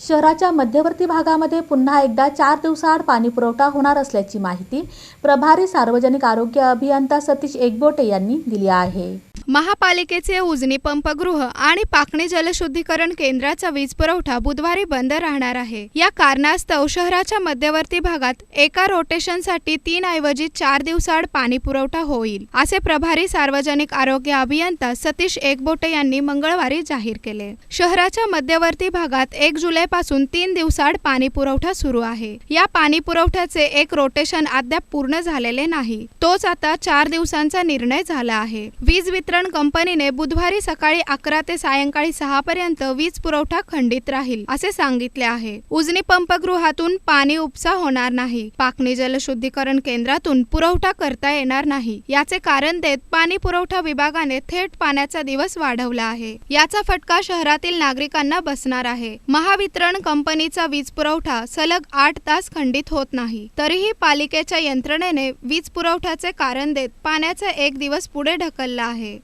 शहराच्या मध्यवर्ती भागामध्ये पुन्हा एकदा चार दिवसाआड पाणीपुरवठा होणार असल्याची माहिती प्रभारी सार्वजनिक आरोग्य अभियंता सतीश एकबोटे यांनी दिली आहे. महापालिकेचे उजनी पंपगृह आणि पाकणी जलशुद्धीकरण केंद्राचा वीज पुरवठा बुधवारी बंद राहणार आहे. या कारणास्तव शहराच्या मध्यवर्ती भागात एका रोटेशनसाठी तीन ऐवजी चार दिवसाआड पाणी पुरवठा होईल असे प्रभारी सार्वजनिक आरोग्य अभियंता सतीश एकबोटे यांनी मंगळवारी जाहीर केले. शहराच्या मध्यवर्ती भागात एक जुलैपासून तीन दिवसाआड पाणी पुरवठा सुरू आहे. या पाणी पुरवठ्याचे एक रोटेशन अद्याप पूर्ण झालेले नाही. तोच आता चार दिवसांचा निर्णय झाला आहे. वीज वितरण वितरण कंपनीने बुधवारी सकाळी अकरा ते सायंकाळी सहा पर्यंत वीज पुरवठा खंडित राहील असे सांगितले आहे. उजनी पंपगृहातून पाणी उपसा होणार नाही. पाकणी जलशुद्धीकरण केंद्रातून पुरवठा करता येणार नाही. याचे कारण देत पाणी पुरवठा विभागाने थेट पाण्याचा दिवस वाढवला आहे. याचा फटका शहरातील नागरिकांना बसणार आहे. महावितरण कंपनीचा वीज पुरवठा सलग आठ तास खंडित होत नाही. तरीही पालिकेच्या यंत्रणेने वीज पुरवठ्याचे कारण देत पाण्याचा एक दिवस पुढे ढकलला आहे.